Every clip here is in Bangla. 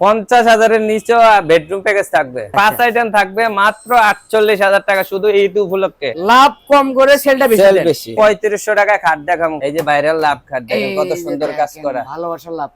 পঞ্চাশ হাজারের নিচেও বেডরুম প্যাকেজ থাকবে। পাঁচ আইটেম থাকবে মাত্র আটচল্লিশ হাজার টাকা শুধু ঈদ উপলক্ষে। লাভ কম করে সেলটা বেশি পঁয়ত্রিশশো টাকায় খাট দেখাবো এই যে বাইরের লাভ খাট দেখেন কত সুন্দর কাজ করা। ভালোবাসার লাভ?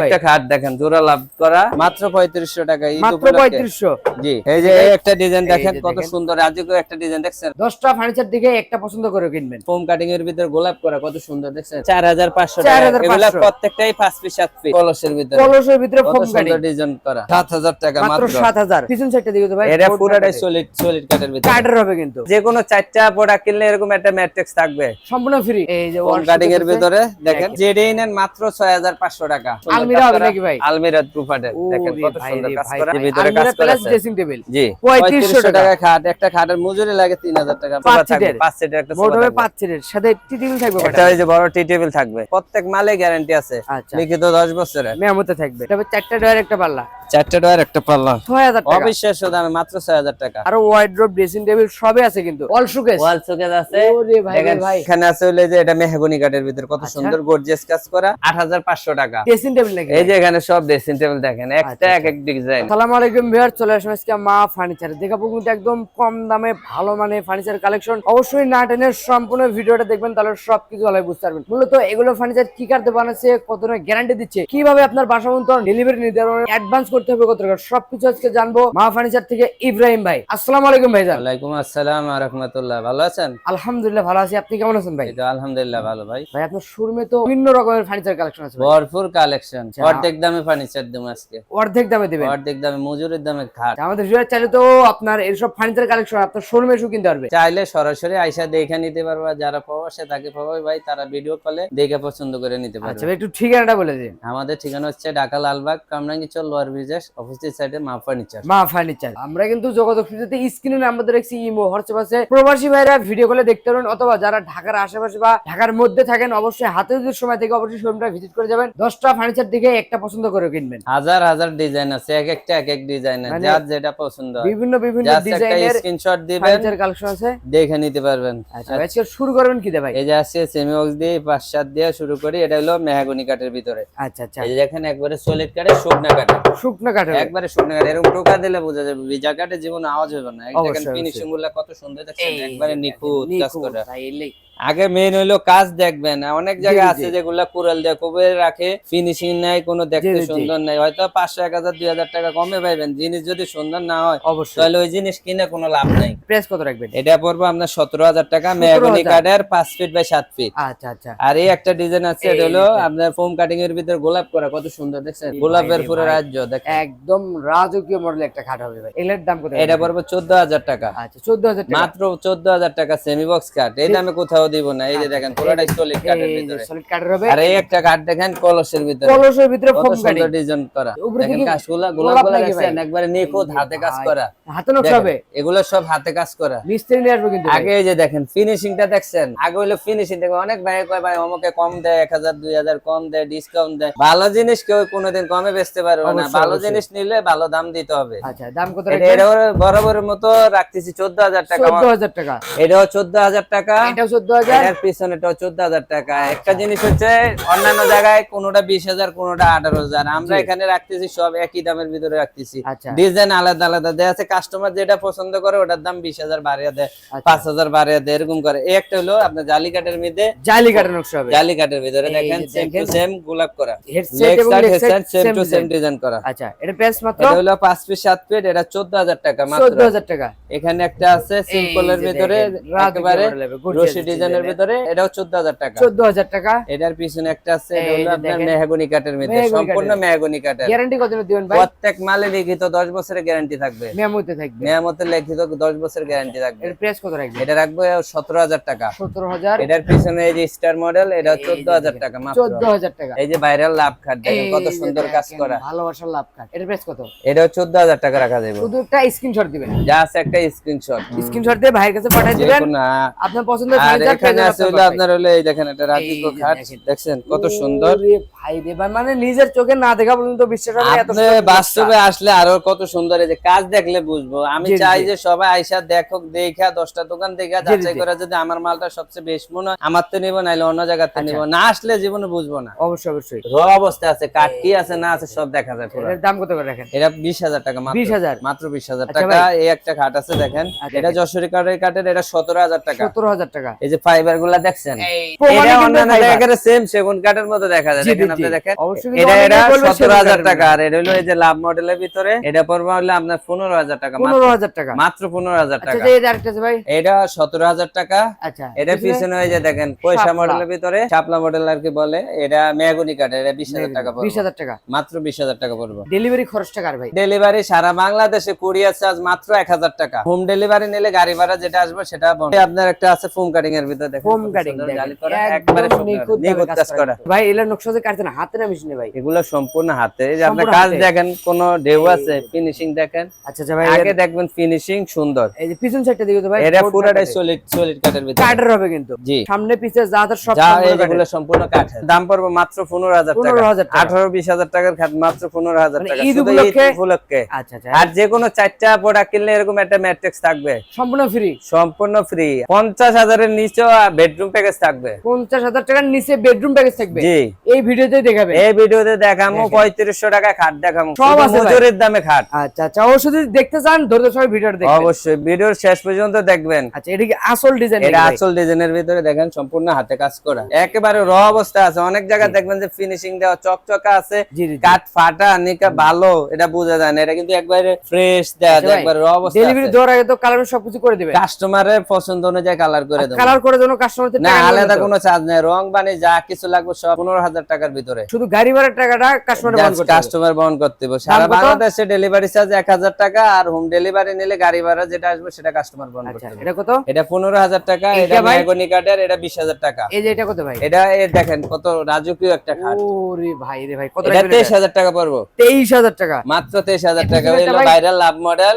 একটা খাট দেখেন জোড়া লাভ করা মাত্র পঁয়ত্রিশশো টাকা ঈদ মাত্র পঁয়ত্রিশশো। জি এই যে একটা ডিজাইন দেখেন কত। সুন্দর একটা ডিজাইন দেখছেন? দশটা ফার্নিচার দিকে একটা পছন্দ করে কিনবেন। ফোম কাটিং এর ভিতর গোলাপ করা কত সুন্দর দেখছেন? চার হাজার পাঁচশো টাকা। 4,500 এগুলা প্রত্যেকটাই পাঁচ পিস সাত পিস কলসের ভিতরে কলসের ভিতরে কত ফোম ডিজাইন করা। সাত হাজার টাকা মাত্র মাত্র। সাত হাজার। পিছন সাইডটা দিকে তো ভাই এটা পুরাটাই সলিড সলিড কাঠের ভিতরে। কার্ডের হবে কিন্তু। যে কোনো চারটা প্রোডাক্ট কিনলে এরকম একটা ম্যাট্রিক্স থাকবে। সম্পূর্ণ ফ্রি এই যে ফোম কাটিং এর ভিতরে দেখেন দেখেন। নেন মাত্র ছয় হাজার পাঁচশো টাকা। আলমিরা হবে নাকি ভাই? আলমিরা প্রুফাটের দেখেন কত সুন্দর কাজ করা। ভিতরে কাজ করা আছে। ড্রেসিং টেবিল জি। 3500 টাকা। খাট। একটা খাটের মজুরি লাগে তিন হাজার টাকা। পাঁচ সোফা থাকবে, পাঁচ সিটের একটা মোট হবে পাঁচ সিটের সাথে টি টেবিল থাকবে? যে বড় টি টেবিল থাকবে। প্রত্যেক মালে গ্যারান্টি আছে। আচ্ছা। লিখিত দশ বছরের। মেয়ামতে থাকবে। তবে চারটা ডয়ার একটা পাল্লা। চারটে ডয়ার একটা পাল্লা। ছয় হাজার টাকা। অবিশ্বাস্য দামে মাত্র ছয় হাজার টাকা। আরও ড্রেসিং টেবিল সবই আছে কিন্তু। অল শোকেস ওয়াল শোকেস আছে। ওরে ভাই দেখেন ভাই। এখানে আছে যে এটা মেহগনি কাঠের ভিতর। কত আচ্ছা। সুন্দর গর্জিয়াস কাজ করা। আট হাজার পাঁচশো টাকা। ড্রেসিং টেবিল নাকি এই যে এখানে সব ড্রেসিং টেবিল দেখেন একটা আচ্ছা, এক এক ডিজাইন আসসালামু আলাইকুম ভিউয়ার চলে আসলাম আজকে মা ফার্নিচার দেখাবো কিন্তু একদম কম দামে ভালো মানে ফার্নিচার কালেকশন অবশ্যই না টেনে সম্পূর্ণ ভিডিওটা দেখবেন তাহলে সবকিছু ভালো বুঝতে পারবেন। মূলত এগুলো ফার্নিচার কি কারতে বানাচ্ছে কত গ্যারান্টি দিচ্ছে কীভাবে আপনার বাসা ডেলিভারি পারবেন অ্যাডভান্স করতে হবে কত টাকা? সবকিছু আজকে জানব মা ফার্নিচার থেকে ইব্রাহিম ভাই। আসসালামু আলাইকুম ভাইজান। ওয়ালাইকুম আসসালাম রহমতুল্লাহ। ভালো আছেন? আলহামদুলিল্লাহ ভালো আছি। আপনি কেমন আছেন ভাই? আলহামদুলিল্লাহ ভালো ভাই। ভাই আপনার শোরুমে তো বিভিন্ন রকমের ফার্নিচার কালেকশন আছে ভরপুর কালেকশন আচ্ছা। অর্ধেক দামে ফার্নিচার দেবো আজকে। অর্ধেক দামে দিবেন? অর্ধেক দামে মজুরির দামে খাট। আমাদের ভিউয়ার চাইলে তো আপনার এইসব ফার্নিচার কালেকশন আপনার শোরুমে এসেও কিনতে পারবে। চাইলে সরাসরি আইসা দেখে নিতে পারবা যারা প্রবাসে থাকে প্রবাসী ভাই তারা ভিডিও কলে দেখে পছন্দ করে নিতে আচ্ছা পারবে। ভাই একটু ঠিকানাটা বলে দিন। আমাদের ঠিকানা হচ্ছে ঢাকা লালবাগ কামরাঙ্গিচর লোয়ার অপোজিট সাইডে মা ফার্নিচার মা ফার্নিচার আমরা কিন্তু যোগাযোগ স্ক্রিনে নাম্বার ইমো হোয়াটসঅ্যাপ আছে। প্রবাসী ভাইরা ভিডিও কলে দেখতে পারেন অথবা যারা ঢাকার আশেপাশে বা ঢাকার মধ্যে থাকেন অবশ্যই হাতে যদি সময় থেকে অবশ্যই শোরুমটা ভিজিট করে যাবেন। দশটা ফার্নিচার দিকে একটা পছন্দ করে কিনবেন। হাজার হাজার ডিজাইন আছে এক একটা এক এক ডিজাইন মানে যার যেটা পছন্দ হয়। বিভিন্ন বিভিন্ন ডিজাইনের স্ক্রিনশট দিবেন ফার্নিচার কালেকশন আছে। দেখে নিতে পারবেন। আচ্ছা আজকে শুরু করবেন কি ভাই? এই যে আছে সেমি বক্স দিয়ে পাঁচ সাত দিয়ে শুরু করি এটা হলো মেহাগনি কাঠের ভিতরে। আচ্ছা আচ্ছা। এই দেখেন একবারে সলিড কাঠে শুকনা কাঠে শুকনো কাঠের। একবারে শুকনা কাঠে এরকম টোকা দিলে বোঝা যাবে ভিজা কাঠে জীবন আওয়াজ হবে না। দেখেন ফিনিশিংগুলা কত সুন্দর দেখছেন একবারে নিখুঁত কাজ করা। ভাই, এলেই। আগে মেন হইল কাজ দেখবেন অনেক জায়গায় জি, আছে। যেগুলা কুড়াল দিয়ে কবে রাখে ফিনিশিং নাই কোনো দেখতে। সুন্দর নাই। হয়তো পাঁচশো এক হাজার দুই হাজার টাকা কমে পাইবেন জিনিস যদি সুন্দর না হয় অবশ্যই। তাহলে ওই জিনিস কিনে কোনো লাভ নাই। প্রেস কত রাখবেন? এটা পড়ব আপনার সতেরো হাজার টাকা মেহগনি 17,000 কাঠের পাঁচ ফিট বাই সাত ফিট আচ্ছা আচ্ছা। আর এই একটা ডিজাইন আছে এটা হলো আপনার ফোম কাটিং এর ভিতরে গোলাপ করা কত সুন্দর দেখছেন? গোলাপের পুরো রাজ্য দেখেন। একদম রাজকীয় মডেল একটা খাট হবে ভাই। এগুলোর দাম কত এটা পড়ব চোদ্দ হাজার টাকা। আচ্ছা চোদ্দ হাজার মাত্র চোদ্দ হাজার টাকা সেমি বক্স কাঠ এই দামে কোথাও দিব না এই যে দেখেন পুরোটাই সলিড কাঠের ভিতরে। সলিড কাঠের হবে। আর এই একটা কাঠ দেখেন কলসের ভিতরে। কলসের ভিতরে ফোম ডিজাইন করা। দেখেন কাশগুলা গোলাপগুলা একবারে নিখুঁত হাতে কাজ করা। হাতে নকশা হবে। এগুলো সব হাতে কাজ করা। মিস্ত্রি নিয়ে আসবে কিন্তু আগে এই যে দেখেন ফিনিশিংটা দেখছেন? আগে হইল ফিনিশিং অনেক ভাই কয় ভাই অমুকে কম দেয় এক হাজার দুই হাজার কম দেয় ডিসকাউন্ট দেয়। ভালো জিনিস কেউ কোনোদিন কমে বেচতে পারবে না। ভালো জিনিস নিলে ভালো দাম দিতে হবে। আচ্ছা দাম কত এটা- এটাও বরাবরের মতো রাখতেছি চোদ্দ হাজার টাকা চোদ্দ হাজার টাকা। এটাও চোদ্দ হাজার টাকা। এটাও চোদ্দ হাজার এটার পিছনেটাও চোদ্দ হাজার টাকা। একটা জিনিস হচ্ছে অন্যান্য জায়গায় কোনোটা বিশ হাজার কোনোটা আঠারো হাজার। আমরা এখানে রাখতেছি সব একই দামের ভিতরে রাখতেছি। আচ্ছা। ডিজাইন আলাদা আলাদা দেয় আছে। কাস্টমার যেটা পছন্দ করে ওটার দাম বিশ হাজার বাড়িয়ে দেয় আচ্ছা। পাঁচ হাজার বাড়িয়ে দেয় এরকম করে। এই একটা হলো আপনার জালি কাঠের মধ্যে জালি কাঠের নকশা হবে। জালি কাঠের ভিতরে দেখেন সেম টু দেখেন। সেম গোলাপ করা। হেডসেট এবং side leg head side side same same to same design করা। আচ্ছা এটা প্রাইস মাত্র? এটা হলো পাঁচ পিস সাত পিস এটা চোদ্দ হাজার টাকা মাত্র। টাকা। এখানে একটা আছে সিম্পলের ভিতরে একেবারে ডিজাইনের ভিতরে? এটাও চোদ্দ হাজার টাকা। চোদ্দ হাজার টাকা? এটার পিছনে একটা আছে এটা হলো যে আপনার মেহগনি কাঠের মধ্যে। সম্পূর্ণ। মেহগনি কাঠের। গ্যারান্টি কত দিবেন ভাই? প্রত্যেক মালে লিখিত দশ বছরের গ্যারান্টি থাকবে। মেমোতে থাকবে। মেয়ামতের লিখিত দশ বছর গ্যারান্টি থাকবে। এর প্রাইস কত রাখবেন? এটা রাখব সতেরো হাজার টাকা। সতেরো হাজার এটার পিছনে এই যে স্টার মডেল এটা এই চোদ্দ যে হাজার দেখেন, টাকা মাত্র। চোদ্দ হাজার টাকা। এই যে ভাইরাল লাভ খাট দেখেন কত সুন্দর কাজ করা। ভালোবাসার লাভ কার্ড এর প্রাইস কত? এটাও চোদ্দ হাজার টাকা রাখা যাবে। শুধু একটা স্ক্রিনশট দিবেন। যা আছে একটা স্ক্রিনশট স্ক্রিনশট দিয়ে ভাইয়ের কাছে পাঠিয়ে দিবেন। আপনার পছন্দের এখানে আছে হলো আপনার হলো এই দেখেন এটা খাট দেখেন। কত সুন্দর। ভাই রে ভাই মানে নিজের চোখে না দেখা পর্যন্ত বিশ্বাস হবে এত বাস্তবে আসলে আরও কত সুন্দর এই যে কাজ দেখলে বুঝব। আমি চাই যে সবাই আইসা দেখুক দেখা দশটা দোকান দেখা যাচাই করে যদি আমার মালটা সবচেয়ে বেশ মনে হয় আমার তো নিবো নাইলে অন্য জায়গাতে আচ্ছা। নিবো। না আসলে জীবনে বুঝব না। অবশ্যই অবশ্যই। র অবস্থা আছে কাঠ কি আছে না আছে সব দেখা যায় পুরো। এটার দাম কত করে রাখেন এটা বিশ হাজার টাকা মাত্র। 20,000 মাত্র বিশ হাজার আচ্ছা টাকা। এই একটা খাট আছে দেখেন। আচ্ছা, এটা যশোরী কাঠের কাঠের এটা সতেরো হাজার টাকা। সতেরো হাজার টাকা। এই যে ফাইবারগুলা দেখছেন? এটা অন্যান্য। সেম সেগুন কাঠের মতো দেখা যায়। দেখেন আপনি দেখেন? এটা এটা সতেরো হাজার টাকা। আর এটা হলো এই যে লাভ মডেলের ভিতরে এটা পড়বে হলো আপনার পনেরো হাজার টাকা মাত্র- পনেরো হাজার টাকা। মাত্র পনেরো হাজার আচ্ছা টাকা। এই আরেকটা ভাই? এটা সতেরো হাজার টাকা। আচ্ছা এটা পিছনে ওই যে দেখেন পয়সা মডেলের ভিতরে শাপলা মডেল আর কি বলে এটা মেগুনি কাঠ এটা বিশ হাজার টাকা বিশ পড়বে হাজার টাকা। মাত্র বিশ হাজার টাকা পড়বে। ডেলিভারি খরচটা কার ভাই। ডেলিভারি সারা বাংলাদেশে কুরিয়ার চার্জ মাত্র এক হাজার টাকা। হোম ডেলিভারি নিলে গাড়ি ভাড়া যেটা আসবে সেটা আপনার একটা আছে ফোম কাটিং এর ভিতরে দেখেন ফোম কাটিং সুন্দর দেখেন জালি করা, একদম একবারে নিখুঁত কাজ কাজ করা। করা। ভাই এগুলা নকশা যে কাটতে হাতে না মেশিনে ভাই? এগুলো সম্পূর্ণ হাতে। এই যে আপনার কাজ দেখেন কোন ঢেউ আছে ফিনিশিং দেখেন। আচ্ছা আচ্ছা ভাই আগে দেখবেন ফিনিশিং সুন্দর। এই যে পিছন সাইডটা দিকে তো ভাই এটা পুরোটাই সলিড সলিড কাঠের ভিতরে। কাঠের হবে কিন্তু। জি। সামনে পিছে যা তার সব এগুলো সম্পূর্ণ কাঠের। দাম পড়বে মাত্র পনেরো হাজার 15,000 টাকা। আঠারো বিশ হাজার টাকার খাট মাত্র পনেরো হাজার মানে টাকা। ঈদ উপলক্ষে? উপলক্ষে। আচ্ছা আচ্ছা। আর যে কোনো চারটা প্রোডাক্ট কিনলে এরকম একটা ম্যাট্রিক্স থাকবে। সম্পূর্ণ ফ্রি সম্পূর্ণ ফ্রি পঞ্চাশ হাজারের নিচে বেডরুম প্যাকেজ থাকবে। পঞ্চাশ হাজার টাকার নিচে বেডরুম প্যাকেজ থাকবে? জি। এই ভিডিওতে দেখাবে এই ভিডিওতে দেখামো পঁয়ত্রিশশো টাকা খাট দেখামো সব আছে ভাই। দামে খাট। আচ্ছা আচ্ছা। অবশ্যই যদি দেখতে চান ধৈর্য সবাই ভিডিওটা দেখবেন। অবশ্যই ভিডিওর শেষ পর্যন্ত দেখবেন। আচ্ছা এটা কি আসল ডিজাইন এটা আসল ডিজাইনের ভিতরে দেখেন সম্পূর্ণ হাতে কাজ করা। একেবারে র অবস্থা আছে। অনেক জায়গায় দেখবেন যে ফিনিশিং দেওয়া চকচকা আছে। কাঠ ফাটা নিকা ভালো এটা বোঝা যায় না। এটা কিন্তু একবারে ফ্রেশ দেওয়া যায় একবারে র অবস্থা ডেলিভারি দেওয়ার আগে তো কালার সবকিছু করে দিবে কাস্টমারের পছন্দ অনুযায়ী কালার করে দেবো। কালার করে জন্য কাস্টমার না আলাদা কোনো চার্জ নেই রং বানি যা কিছু লাগবে সব পনেরো হাজার টাকার ভিতরে। শুধু গাড়ি ভাড়ার টাকাটা কাস্টমার বহন করতে কাস্টমার বহন করতে হবে। সারা বাংলাদেশে ডেলিভারি চার্জ এক হাজার টাকা আর হোম ডেলিভারি নিলে গাড়ি ভাড়া যেটা আসবে সেটা কাস্টমার বহন করতে আচ্ছা হবে। এটা কত? এটা পনেরো হাজার টাকা এটা ভাই? মেহগনি এটা বিশ হাজার টাকা। এই যে এটা কত ভাই? এটা দেখেন কত রাজকীয় একটা খাট। ওরে ভাই রে ভাই কত এটা তেইশ হাজার টাকা পড়ব। তেইশ হাজার টাকা। মাত্র তেইশ হাজার এটা টাকা? ভাইরাল লাভ মডেল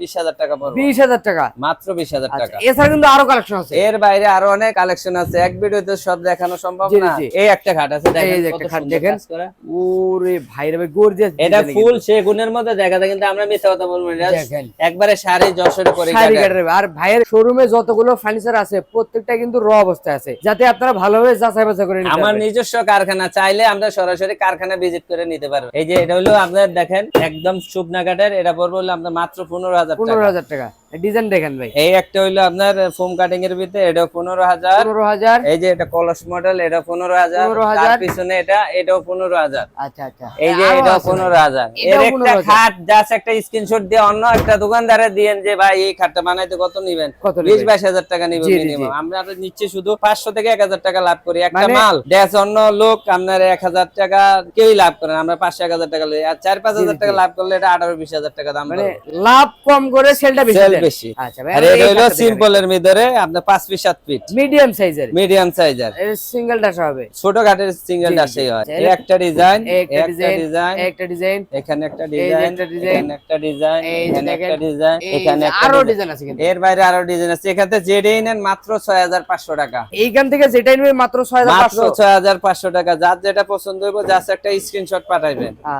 বিশ হাজার টাকা পড়ব। বিশ হাজার টাকা। মাত্র বিশ হাজার আচ্ছা টাকা। এছাড়া কিন্তু আরও কালেকশন আছে। এর বাইরে আরও অনেক কালেকশন আছে। এক ভিডিওতে সব দেখানো সম্ভব না। এই একটা খাট আছে দেখেন একটা খাট দেখেন। ওরে ভাই রে গর্জিয়াস এটা ফুল সেগুনের মধ্যে দেখা যায় কিন্তু আমরা মিথ্যা কথা বলব না দেখেন। একবারে সারি যশোরে করে আর ভাইয়ের শোরুমে যতগুলো ফার্নিচার আছে প্রত্যেকটা কিন্তু র অবস্থায় আছে যাতে আপনারা ভালোভাবে যাচাই বাছাই করে নিতে আমার নিজস্ব কারখানা চাইলে আমরা সরাসরি কারখানা ভিজিট করে নিতে পারব। এই যে এটা হলো আপনার দেখেন একদম শুকনা কাঠের এটা পড়বে হলো আপনার মাত্র পনেরো হাজার পনেরো টাকা হাজার টাকা। ডিজাইন দেখেন ভাই। এই একটা হইল আপনার ফোম কাটিং এর ভিতরে এটা পনেরো হাজার। পনেরো হাজার। এই যে এটা কলস মডেল এটা 15,000 তার পিছনে এটা এটাও পনেরো হাজার। আচ্ছা আচ্ছা। এই যে এটা এর একটা খাট জাস্ট একটা স্ক্রিনশট দিয়ে অন্য একটা দোকানদারে যে ভাই এই খাটটা বানাইতে কত নিবেন? টাকা মিনিমাম আমরা তো নিচ্ছি শুধু পাঁচশো থেকে এক হাজার টাকা লাভ করি। একটা মানে- মাল দেশ অন্য লোক আপনার এক হাজার টাকা কেউই লাভ করেন আমরা পাঁচশো এক হাজার টাকা লই। আর চার পাঁচ জি, হাজার জি, টাকা লাভ করলে এটা আঠারো বিশ হাজার টাকা দাম মানে লাভ কম করে সেলটা বেশি। বেশি। আর এটা হলো সিম্পলের ভিতরে আপনার পাঁচ ফিট সাত ফিট মিডিয়াম সাইজের মিডিয়াম সাইজের সিঙ্গেল ডাসা হবে। ছোট ঘাটের সিঙ্গেল জি, জি। হয়। একটা ডিজাইন একটা একটা ডিজাইন ডিজাইন একটা ডিজাইন এখানে একটা ডিজাইন এখানে একটা ডিজাইন এখানে একটা ডিজাইন এখানে আরও ডিজাইন। ডিজাইন আছে কিন্তু। এর বাইরে আরও ডিজাইন আছে। এখানে যেটাই নেন মাত্র টাকা। এইখান থেকে যেটাই মাত্র টাকা। যার যেটা পছন্দ জাস্ট একটা স্ক্রিনশট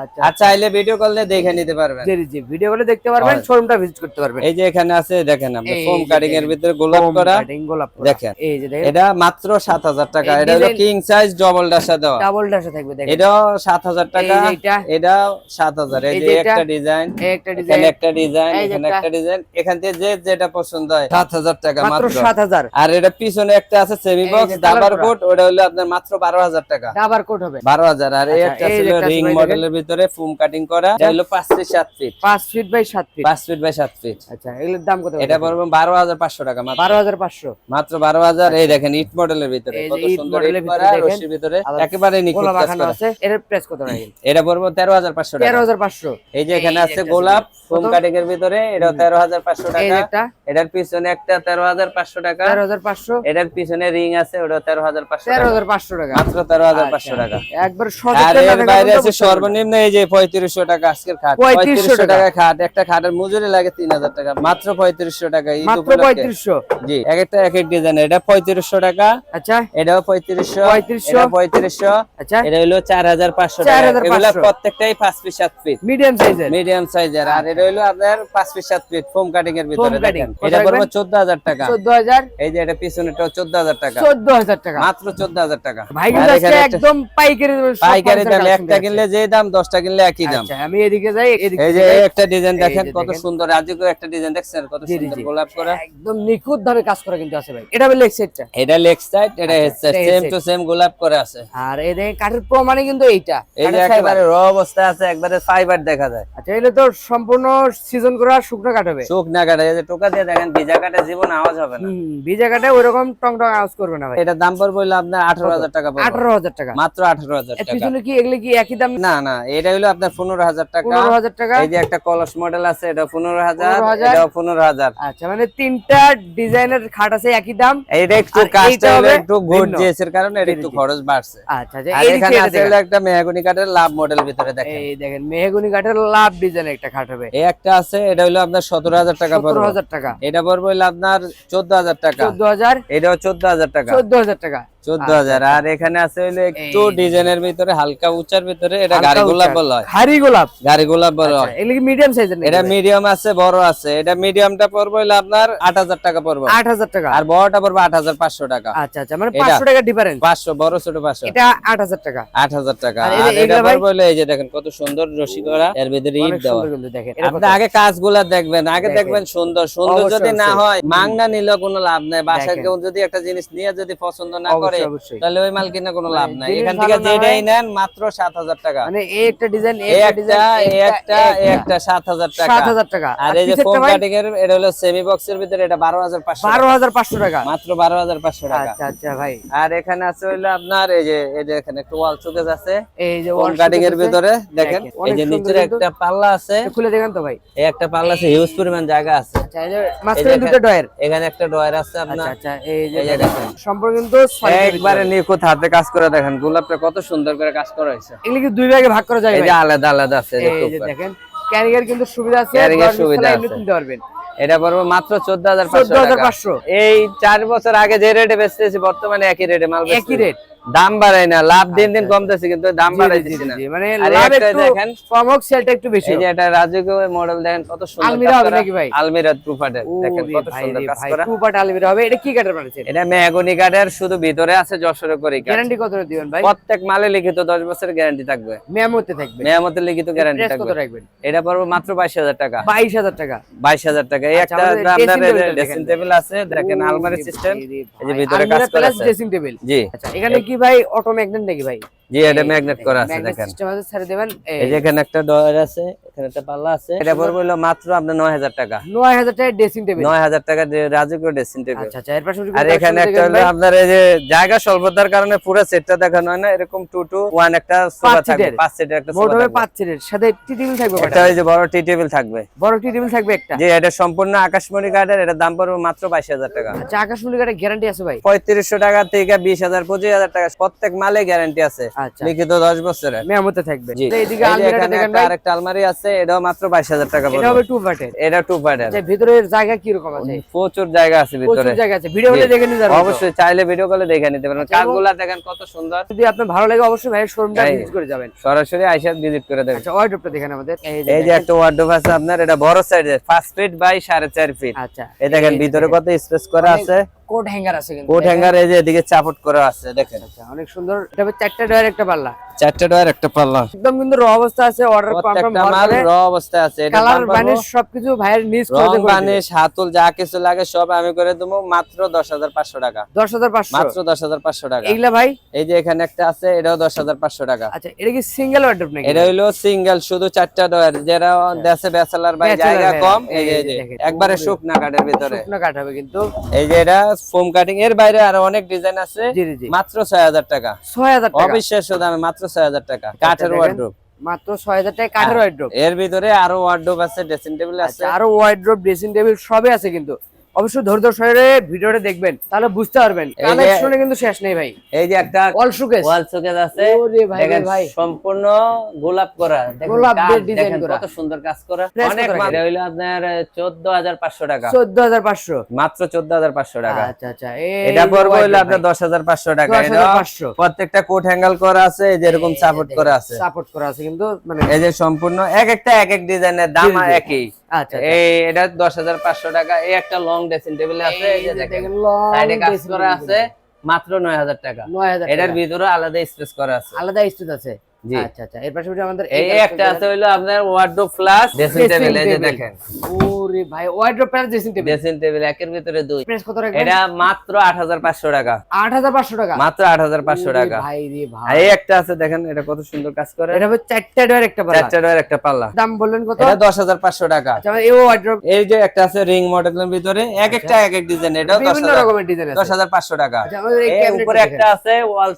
আচ্ছা। আর চাইলে ভিডিও কল দেখে নিতে পারবেন। জি জি ভিডিও গুলো দেখতে পারবেন। শোরুমটা ভিজিট করতে পারবেন। এই যে এখানে আছে দেখেন আপনি ফোম কাটিং এর ভিতরে গোলাপ করা। দেখেন। এই যে দেখেন। এটা মাত্র সাত হাজার টাকা এটা হলো কিং সাইজ ডবল ডাসা দেওয়া। ডাবল ডাসা থাকবে দেখেন। এটাও সাত হাজার টাকা এই এটা। এটাও সাত হাজার। এই এই যে একটা ডিজাইন একটা ডিজাইন। একটা ডিজাইন এখানে একটা। ডিজাইন এখান থেকে যে যেটা পছন্দ হয় সাত হাজার টাকা মাত্র মাত্র। সাত হাজার। আর এটা পিছনে একটা আছে সেমি বক্স যে দাবার কোট ওটা হলো আপনার মাত্র বারো হাজার টাকা। ডাবার কোট হবে। বারো হাজার আর এই আচ্ছা, একটা ছিল রিং মডেলের ভিতরে ফুম কাটিং করা এটা হলো পাঁচ ফিট সাত ফিট পাঁচ ফিট বাই সাত ফিট পাঁচ ফিট বাই সাত ফিট আচ্ছা এগুলোর দাম কত এটা পড়বে বারো হাজার পাঁচশো টাকা মাত্র। বারো হাজার পাঁচশো। মাত্র বারো হাজার এই দেখেন ইট মডেলের ভিতরে কত সুন্দর ইট করা দেখেন। রশির ভিতরে একেবারে নিখুঁত কাজ করা। আছে এর প্রাইস কত এটা পড়বে তেরো হাজার পাঁচশো তেরো টাকা হাজার পাঁচশো। এই যে এখানে আছে গোলাপ ফোম কাটিং এর ভিতরে এটা তেরো হাজার পাঁচশো এই টাকা। যে এটার পিছনে একটা তেরো হাজার পাঁচশো টাকা। তেরো হাজার পাঁচশো। এটার পিছনে রিং আছে ওটা তেরো হাজার পাঁচশো টাকা। হাজার মাত্র তেরো হাজার পাঁচশো আচ্ছা। টাকা। একবার আর বাইরে আছে সর্বনিম্ন এই যে পঁয়ত্রিশশো টাকা আজকের খাট। 3500 টাকা। টাকা খাট। একটা খাটের মজুরি লাগে তিন হাজার টাকা। মাত্র পঁয়ত্রিশশো টাকা মাত্র পঁয়ত্রিশশো? জি এক একটা এক এক ডিজাইন এটা পঁয়ত্রিশশো টাকা আচ্ছা। এটাও পঁয়ত্রিশশো 3500 এটা পঁয়ত্রিশশো আচ্ছা। এটা হলো চার হাজার পাঁচশো টাকা। প্রত্যেকটাই পাঁচ পিস সাত পিস মিডিয়াম সাইজের মিডিয়াম সাইজের আর এটা হলো আপনার পাঁচ পিস সাত পিস ফোম কাটিং এর ভিতরে এটা পড়বে চোদ্দ হাজার টাকা। চোদ্দ হাজার। এই যে এটা পিছনেটাও চোদ্দ হাজার টাকা। চোদ্দ হাজার টাকা। মাত্র চোদ্দ হাজার টাকা। ভাই আজকে একদম পাইকারি পাইকারি দাম একটা কিনলে যে দাম দশটা কিনলে একই দাম। আচ্ছা আমি এদিকে যাই এই যে একটা ডিজাইন দেখেন কত সুন্দর। রাজকীয় একটা ডিজাইন দেখছেন? কত জি, জি, সুন্দর। গোলাপ করা। একদম নিখুঁত ভাবে কাজ করা কিন্তু আছে ভাই। এটা লেগ সেটটা এটা লেগ সাইড এটা head side same to same গোলাপ করে আছে। আর এই দেখেন কাঠের প্রমাণে কিন্তু এইটা। fiber। একেবারে র অবস্থা আছে একবারে ফাইবার দেখা যায়। আচ্ছা এগুলো তো সম্পূর্ণ সিজন করা শুকনো কাঠ হবে। চোখ না কাটে এই যে টোকা দিয়ে দেখেন ভিজা কাটে জীবন আওয়াজ হবে না। ভিজা কাঠে ওইরকম টং টং আওয়াজ করবে না ভাই। এটা দাম পড়বে হলো আপনার আঠারো হাজার টাকা পড়বে। আঠারো হাজার টাকা। মাত্র আঠারো হাজার এর টাকা। পিছনে কি এগুলো কি একই দাম? না না এটা হলো আপনার পনেরো হাজার টাকা। পনেরো হাজার টাকা। এই যে একটা কলস মডেল আছে এটা পনেরো হাজার 15,000 এটাও পনেরো হাজার। আচ্ছা মানে তিনটা ডিজাইনের খাট আছে একই দাম? এইটা একটু কাজটা একটু ভিন্ন। গর্জিয়াসের কারণে এটা একটু। খরচ বাড়ছে। আচ্ছা আচ্ছা এখানে আছে একটা মেহগনি কাঠের লাভ মডেল ভিতরে দেখেন। এই দেখেন মেহগুনি কাঠের লাভ ডিজাইনের একটা খাট হবে। এই একটা আছে এটা হলো আপনার সতেরো হাজার টাকা সতেরো পড়বে হাজার টাকা। এটা পড়বে হলো আপনার চোদ্দ হাজার টাকা। চোদ্দ হাজার? এটাও চোদ্দ হাজার টাকা। চোদ্দ হাজার টাকা। চোদ্দ হাজার। আর এখানে আছে হলো একটু এই যে। ডিজাইনের ভিতরে হালকা উঁচার ভিতরে এটা গাড়ি গোলাপ বলা হয়। হাড়ি গোলাপ? গাড়ি গোলাপ বলা হয়। এগুলো মিডিয়াম সাইজের এটা মিডিয়াম আছে বড় আছে। এটা মিডিয়ামটা পড়বে হলো আপনার আট হাজার টাকা পড়বে আট হাজার টাকা। আর বড়টা পড়বে আট হাজার পাঁচশো টাকা। আচ্ছা আচ্ছা মানে পাঁচশো টাকা ডিফারেন্স পাঁচশো বড় ছোট পাঁচশো। এটা আট হাজার টাকা। আট হাজার টাকা। আর আর এই যে এটা পড়বে হলো এই যে দেখেন কত সুন্দর রশি করা। এর ভিতরে ইট দেওয়া। আপনি? আগে কাজগুলা দেখবেন। আগে দেখবেন সুন্দর। সুন্দর যদি না হয় মাংনা নিলেও কোনো লাভ নাই। বাসায়। কেউ যদি একটা জিনিস নিয়ে যদি পছন্দ না করে অবশ্যই। তাহলে ওই মাল কিনে কোনো লাভ নাই। এখান থেকে যেটাই নেন মাত্র সাত হাজার টাকা। মানে এই একটা ডিজাইন এই একটা এই একটা এই একটা। সাত হাজার টাকা। সাত হাজার টাকা। আর এই যে ফোম কাটিং এর এটা হলো সেমি বক্সের ভিতরে এটা বারো হাজার পাঁচশো বারো হাজার পাঁচশো টাকা। মাত্র বারো হাজার পাঁচশো টাকা। আচ্ছা আচ্ছা ভাই। আর এখানে আছে হইল আপনার এই যে এই যে এখানে একটু ওয়াল চুকেজ আছে। এই যে ফোম কাটিং এর ভিতরে দেখেন এই যে নিচের একটা পাল্লা আছে। খুলে দেখেন তো ভাই। এই একটা পাল্লা আছে হিউজ পরিমাণ জায়গা আছে। আচ্ছা এই যে মাঝখানে দুটো ডয়ের এখানে একটা ড্রয়ার আছে আপনার। আচ্ছা আচ্ছা এই যে দেখেন। সম্পূর্ণ কিন্তু একবারে নিয়ে নিখুঁত হাতে কাজ করে দেখেন গোলাপটা কত সুন্দর করে কাজ করা হয়েছে। এগুলো কি দুই ভাগে ভাগ করা যায় এই যে আলাদা আলাদা আছে এই যে এই দেখেন ক্যারিয়ার কিন্তু সুবিধা আছে ক্যারিয়ার এর সুবিধা আছে। তুলতে পারবেন এটা পড়বে মাত্র চোদ্দ হাজার চোদ্দ হাজার পাঁচশো। এই চার বছর আগে যে রেটে বেচতেছি বর্তমানে একই রেটে মাল একই রেট দাম বাড়াই না লাভ দিন দিন কমতেছে কিন্তু দাম বাড়াইতেছি না। মানে লাভ একটু দেখেন কম হোক সেলটা একটু বেশি। এই যে এটা রাজকীয় মডেল দেখেন কত সুন্দর আলমিরা হবে নাকি ভাই? আলমিরা প্রুফাটের দেখেন কত সুন্দর কাজ করা। আলমিরা হবে এটা কি বানাচ্ছেন এটা মেহগনি কাঠের শুধু ভিতরে আছে যশোরে করে গ্যারান্টি কত দিবেন ভাই? প্রত্যেক মালে লিখিত দশ বছরের গ্যারান্টি থাকবে। মেমোতে থাকবে। মেয়ামতের লিখিত গ্যারান্টি কত থাকবে। রাখবেন? এটা পড়বে মাত্র বাইশ হাজার টাকা। বাইশ হাজার টাকা। বাইশ হাজার টাকা। এই আচ্ছা, একটা টা ড্রেসিং টেবিল আছে দেখেন আলমারি সিস্টেম এই যে ভিতরে কাজ করা আছে। ড্রেসিং টেবিল জি। আচ্ছা এখানে কি ভাই অটো ম্যাগনেট নাকি ভাই। জি এটা ম্যাগনেট করা আছে দেখেন। সিস্টেম আছে ছেড়ে দেবেন এই। যে এখানে একটা ডয়ার আছে এখানে একটা পাল্লা আছে। এটা পড়বে হলো মাত্র আপনার নয় হাজার টাকা। নয় হাজার টাকা ড্রেসিং টেবিল নয় হাজার টাকা দিয়ে রাজকীয় ড্রেসিং টেবিল আচ্ছা আচ্ছা এর পাশাপাশি আর এখানে একটা হলো আপনার এই যে জায়গা স্বল্পতার কারণে পুরো সেটটা দেখানো হয় না এরকম টু টু ওয়ান একটা সোফা থাকবে। পাঁচ সিটের একটা সোফা থাকবে। পাঁচ সিটের সাথে টি টেবিল থাকবে কয়টা? ওই যে বড় টি টেবিল থাকবে। বড় টি টেবিল থাকবে একটা। যে এটা সম্পূর্ণ আকাশমণি কাঠের এটার দাম পড়বে মাত্র বাইশ হাজার টাকা। আচ্ছা আকাশমণি কাঠের গ্যারান্টি আছে ভাই। পঁয়ত্রিশশো টাকা থেকে বিশ হাজার পঁচিশ হাজার টাকা প্রত্যেক মালে গ্যারান্টি আছে। আচ্ছা। লিখিত দশ বছরের। মেমোতে থাকবে। এইদিকে আরেকটা আলমারি আছে এটাও মাত্র বাইশ হাজার টাকা এটা হবে টু পার্টের এটা টু পার্টের আচ্ছা ভিতরের জায়গা কি রকম আছে প্রচুর জায়গা আছে ভিতরে। জায়গা আছে। ভিডিও হলে দেখে নিতে অবশ্যই চাইলে ভিডিও কলে দেখে নিতে পারেন আচ্ছা, কাজগুলা দেখেন কত সুন্দর। যদি আপনার ভালো লাগে অবশ্যই ভাইয়ের শোরুমটা ভিজিট করে যাবেন। সরাসরি আইসা ভিজিট করে দেবেন। আচ্ছা ওয়ার্ডরোবটা দেখেন আমাদের। এই যে। একটা ওয়ার্ডরোব আছে আপনার এটা বড় সাইজের পাঁচ ফিট বাই সাড়ে চার ফিট আচ্ছা এই দেখেন ভিতরে কত স্পেস করা আছে। কোট হ্যাঙ্গার আছে কিন্তু। কোট। হ্যাঙ্গার এই যে এদিকে চাপট করা আছে দেখেন। আচ্ছা অনেক সুন্দর। এটা হচ্ছে চারটা ডয়ার একটা পাল্লা। চারটে ডয়ার একটা পাল্লা। একদম কিন্তু র অবস্থা আছে অর্ডার প্রত্যেকটা মাল র অবস্থায় আছে এটা কালার বানিশ সবকিছু ভাইয়ের নিজ রং খরচে বানিশ হাতুল যা কিছু লাগে সব আমি করে দেবো মাত্র দশ হাজার পাঁচশো টাকা। দশ হাজার পাঁচশো। মাত্র দশ হাজার পাঁচশো টাকা। এইগুলা ভাই? এই যে এখানে একটা আছে এটাও দশ হাজার পাঁচশো টাকা। আচ্ছা এটা কি সিঙ্গেল ওয়ার্ডরোব নাকি? এটা হইল সিঙ্গেল শুধু চারটা ডয়ার। যারা দেশে ব্যাচেলার বা জায়গা কম এই যে এই এই যে যে দেখেন। একবারে শুকনা কাঠের ভিতরে। শুকনো কাঠ হবে কিন্তু। এই যে এটা ফোম কাটিং এর বাইরে আরও অনেক ডিজাইন আছে। মাত্র ছয় হাজার টাকা। ছয় হাজার টাকা। অবিশ্বাস্য দামে মাত্র ছয় হাজার টাকা কাঠের ওয়ার্ড্রোপ মাত্র ছয় হাজার টাকা কাঠের ওয়ার্ড্রোপ এর ভিতরে আরও ওয়ার্ড্রোপ আছে ড্রেসিং টেবিল আছে। আচ্ছা আরও ওয়ার্ড্রোপ ড্রেসিং টেবিল সবই আছে কিন্তু। অবশ্যই ধৈর্য সহকারে ভিডিওটা দেখবেন তাহলে বুঝতে পারবেন। কালেকশনে কিন্তু শেষ নেই ভাই। এই যে একটা অল সুকেস ওয়াল শোকেস আছে। ওরে ভাই দেখেন ভাই। সম্পূর্ণ গোলাপ করা। দেখেন গোলাপ design করা। কত সুন্দর কাজ করা। অনেক এটা হইল আপনার চোদ্দ হাজার পাঁচশো টাকা। চোদ্দ হাজার পাঁচশো। মাত্র চোদ্দ হাজার পাঁচশো টাকা। আচ্ছা আচ্ছা। এটা পড়বে হইল আপনার দশ হাজার পাঁচশো টাকা। দশ হাজার এটা পাঁচশো। প্রত্যেকটা কোট হ্যাঙ্গেল করা আছে এই যে এরকম সাপোর্ট করা আছে। সাপোর্ট করা আছে কিন্তু মানে এই যে সম্পূর্ণ এক একটা এক এক ডিজাইনের দাম। একই। আচ্ছা এই এটা হাজার পাঁচশো টাকা। এই একটা লং ড্রেসিং টেবিল আছে এই যে দেখেন long কাজ করা আছে মাত্র নয় হাজার টাকা। নয় হাজার এটার ভিতরে আলাদা স্পেস করা আছে। আলাদা স্পেস আছে। আচ্ছা আচ্ছা। এর পাশাপাশি আমাদের এই একটা আছে হইল আপনার ওয়ার্ডরোব প্লাস ড্রেসিং টেবিল এই যে দেখেন। ওরে ভাই wardrobe pant dressing table dressing table একের ভিতরে দুই। প্রেস কত রাখবেন? এটা মাত্র আট হাজার পাঁচশো টাকা। আট হাজার পাঁচশো টাকা? মাত্র আট হাজার পাঁচশো ওরে টাকা। ভাই রে ভাই। এই একটা আছে দেখেন এটা কত সুন্দর কাজ করে। এটা হবে চারটা ডোর একটা পাল্লা। চারটা ডোর একটা পাল্লা। দাম বললেন কত? এটা দশ হাজার পাঁচশো টাকা। আচ্ছা এই যে একটা আছে রিং মডেলের ভিতরে এক একটা এক এক ডিজাইন বিভিন্ন রকমের ডিজাইন দশ আছে হাজার পাঁচশো টাকা। আচ্ছা আমাদের এই এই উপরে একটা আছে ওয়াল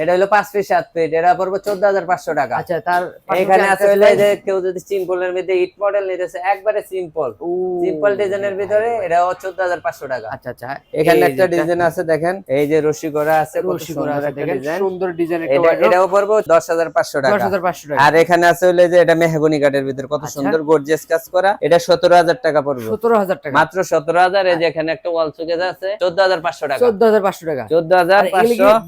এটা হলো পাঁচ ফিট সাত ফিট এটা পড়বে হাজার পাঁচশো টাকা। আচ্ছা তার এখানে আছে হলো যে কেউ যদি সিম্পলের মধ্যে ইট মডেল নিতেছে একবারে সিম্পল সিম্পল ডিজাইনের ভিতরে হাজার পাঁচশো টাকা। আচ্ছা আচ্ছা। এখানে একটা ডিজাইন আছে দেখেন। এই যে রশি করা আছে রশি করা আছে দেখেন। ডিজাইন সুন্দর ডিজাইন একটা এটাও পড়বে টাকা। হাজার পাঁচশো টাকা। আর এখানে আছে হলো যে এটা মেহগনি কাঠের ভিতরে কত আচ্ছা। সুন্দর গর্জিয়াস কাজ করা। এটা সতেরো হাজার টাকা পড়বে সতেরো হাজার টাকা। মাত্র সতেরো হাজার এই যে এখানে একটা ওয়াল সুকেস আছে চোদ্দ হাজার পাঁচশো টাকা। চোদ্দ হাজার পাঁচশো টাকা। চোদ্দ হাজার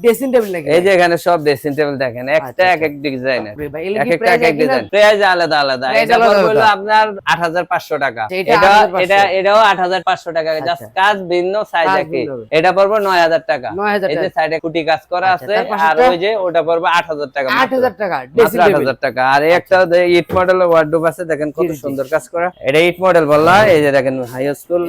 ড্রেসিং টেবিল এই যে এখানে সব ড্রেসিং টেবিল দেখেন একটা আচ্ছা, এক এক ডিজাইনের এক একটা এক এক ডিজাইন প্রাইস আলাদা আলাদা। এটা হলো আপনার আট হাজার পাঁচশো টাকা। আচ্ছা, এটা এটা এটাও আট হাজার পাঁচশো টাকা। জাস্ট আচ্ছা। কাজ ভিন্ন। সাইজ। এটা পড়বে নয় হাজার টাকা। এই যে সাইডে কুটি কাজ করা আচ্ছা, আছে আর ওই যে ওটা পড়বে আট হাজার টাকা আট হাজার টাকা মাত্র ড্রেসিং আট টেবিল হাজার টাকা। আর একটা ইট মডেল ওয়ার্ডরোব আছে দেখেন কত। সুন্দর কাজ করা। এটা ইট মডেল বললা এই যে দেখেন হাই স্কুল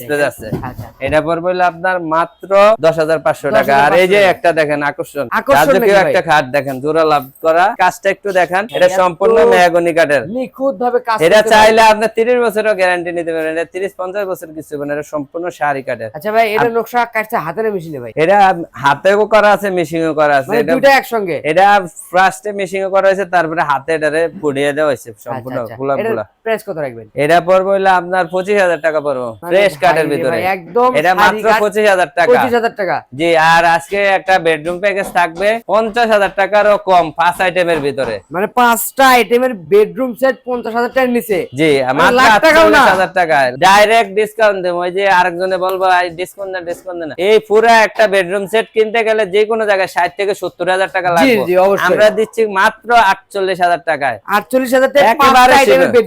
স্পেস আছে। আচ্ছা। এটা পড়বে হলো আপনার মাত্র দশ হাজার পাঁচশো টাকা। আর এই যে একটা দেখেন আকর্ষণ। আকর্ষণ? একটা খাট দেখেন জোড়া লাভ করা। কাজটা একটু দেখেন। এটা সম্পূর্ণ মেয়াগনি কাঠের। নিখুঁত ভাবে কাজ এটা চাইলে আপনি তিরিশ বছরও গ্যারান্টি নিতে পারেন এটা তিরিশ পঞ্চাশ বছর কিছু হবে এটা সম্পূর্ণ শাড়ি কাঠের। আচ্ছা ভাই এটা নকশা কাটছে হাতের মেশিনে ভাই। এটা হাতেও করা আছে মেশিনও করা আছে। মানে এটা দুইটা একসঙ্গে? এটা ফার্স্টে মেশিনও করা হয়েছে তারপরে হাতে এটারে পুড়িয়ে দেওয়া হয়েছে সম্পূর্ণ। গোলাপ গোলাপ প্রাইস কত রাখবেন? এটা পড়বে হইল আপনার পঁচিশ হাজার টাকা পড়ব মানে ফ্রেশ কাঠের ভিতরে। একদম এটা মাত্র পঁচিশ হাজার টাকা। পঁচিশ হাজার টাকা। জি আর আজকে একটা বেডরুম প্যাকেজ থাকবে পঞ্চাশ হাজার টাকারও কম। পাঁচ আইটেমের ভিতরে। মানে পাঁচটা আইটেমের বেডরুম সেট পঞ্চাশ হাজার টাকার নিচে। জি মাত্র লাখ টাকাও না। আটচল্লিশ হাজার টাকায়। ডাইরেক্ট ডিসকাউন্ট দেবো ওই যে আরেকজনে বলব ডিসকাউন্ট না ডিসকাউন্ট না। এই পুরো একটা বেডরুম সেট কিনতে গেলে যে কোনো জায়গায় ষাট থেকে সত্তর হাজার টাকা লাগবে। জি অবশ্যই। আমরা দিচ্ছি মাত্র আটচল্লিশ হাজার টাকায়। আটচল্লিশ হাজার টাকা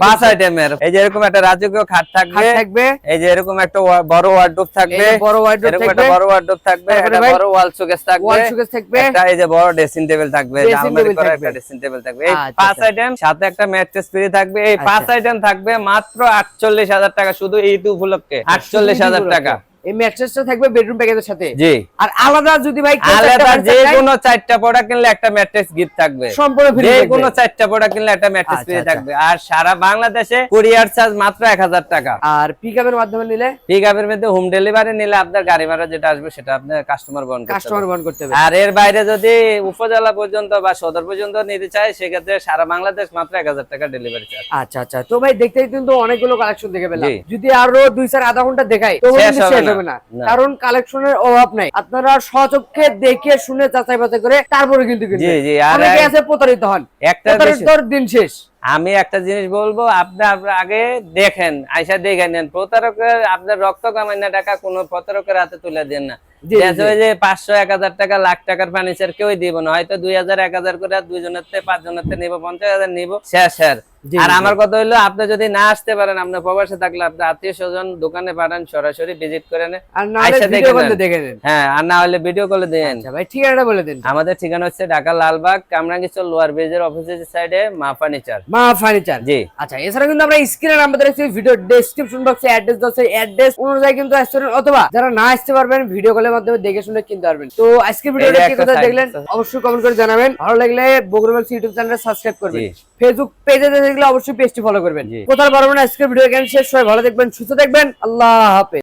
পাঁচ আইটেমের এই যে এরকম একটা রাজকীয় খাট থাকবে। থাকবে। এই যে এরকম একটা বড় ওয়ার্ডরোব থাকবে। বড় একটা থাকবে। বড় ওয়ার্ডরোব থাকবে। একটা বড় ওয়াল শোকেস থাকবে। এই যে বড় ড্রেসিং টেবিল থাকবে একটা ড্রেসিং টেবিল থাকবে। এই আচ্ছা, পাঁচ আচ্ছা। আইটেম সাথে একটা ম্যাট্রেস ফ্রি থাকবে। এই পাঁচ আচ্ছা। আইটেম থাকবে মাত্র আটচল্লিশ হাজার টাকা শুধু ঈদ উপলক্ষে। আটচল্লিশ হাজার টাকা। এই ম্যাট্রেসটা থাকবে বেডরুম প্যাকেজের সাথে। জি। আর আলাদা যদি ভাই আলাদা যে কোনো চারটা প্রোডাক্ট কিনলে একটা ম্যাট্রেস গিফট থাকবে। সম্পূর্ণ ফ্রি যে কোনো চারটা প্রোডাক্ট কিনলে একটা ম্যাট্রেস আচ্ছা, ফ্রি আচ্ছা। থাকবে। আর সারা বাংলাদেশে কুরিয়ার চার্জ মাত্র এক হাজার টাকা। আর পিকআপের মাধ্যমে নিলে? পিক মধ্যে হোম ডেলিভারি নিলে আপনার গাড়ি ভাড়া যেটা আসবে সেটা আপনার কাস্টমার বহন করতে কাস্টমার বহন করতে হবে আর এর বাইরে যদি উপজেলা পর্যন্ত বা সদর পর্যন্ত নিতে চায় সেক্ষেত্রে সারা বাংলাদেশ মাত্র এক হাজার টাকা ডেলিভারি চার্জ আচ্ছা আচ্ছা। তো ভাই দেখতে কিন্তু অনেকগুলো কালেকশন দেখে পেলাম। যদি আরও দুই চার আধা ঘণ্টা দেখাই তো শেষ কিন্তু হবে না। না। না। কারণ কালেকশনের অভাব নাই। আপনারা স্বচক্ষে দেখে শুনে যাচাই বাছাই করে তারপরে কিন্তু অনেকে আছে প্রতারিত হন। একটা দিন শেষ। আমি একটা জিনিস বলব আপনি আগে দেখেন আইসা দেখে নেন। প্রতারকের আপনার রক্ত কামাইনা টাকা কোনো প্রতারকের হাতে তুলে দেন না। যে পাঁচশো এক হাজার টাকা লাখ টাকার ফার্নিচার কেউই দিব না। হয়তো দুই হাজার এক হাজার করে দুইজনের থেকে পাঁচজনের থেকে নিবো পঞ্চাশ হাজার নিবো শেষ আর আমার কথা হলো আপনি যদি না আসতে পারেন আপনার প্রবাসে থাকলে আপনার আত্মীয় স্বজন দোকানে পাঠান সরাসরি ভিজিট করে নেন। আর না হলে ভিডিও দেখে করতে নেন। দেখে নেন। হ্যাঁ আর না হলে ভিডিও কলে দেন ভাই ঠিকানাটা বলে দিন। আমাদের ঠিকানা হচ্ছে ঢাকা লালবাগ কামরাঙ্গীচর লোয়ার ব্রিজের অফিসের সাইডে মা ফার্নিচার মা ফার্নিচার জি। আচ্ছা এছাড়া কিন্তু আমরা স্ক্রিনে দেখছি ভিডিও ডেসক্রিপশন বক্সে অ্যাড্রেস আছে। অ্যাড্রেস অনুযায়ী কিন্তু পারবেন অথবা যারা না আসতে পারবেন ভিডিও কলের মাধ্যমে দেখে শুনে কিনতে পারবেন। তো আজকে ভিডিওটা কি side দেখলেন অবশ্যই কমেন্ট করে জানাবেন। ভালো লাগলে বগুড়াল ইউটিউব চ্যানেল সাবস্ক্রাইব করবেন। ফেসবুক পেজে দেখলে অবশ্যই পেজটি ফলো করবেন। কোথায় কোথাও পারবেন আজকের ভিডিও এখানে শেষ। হয় ভালো দেখবেন সুস্থ দেখবেন। আল্লাহ হাফেজ।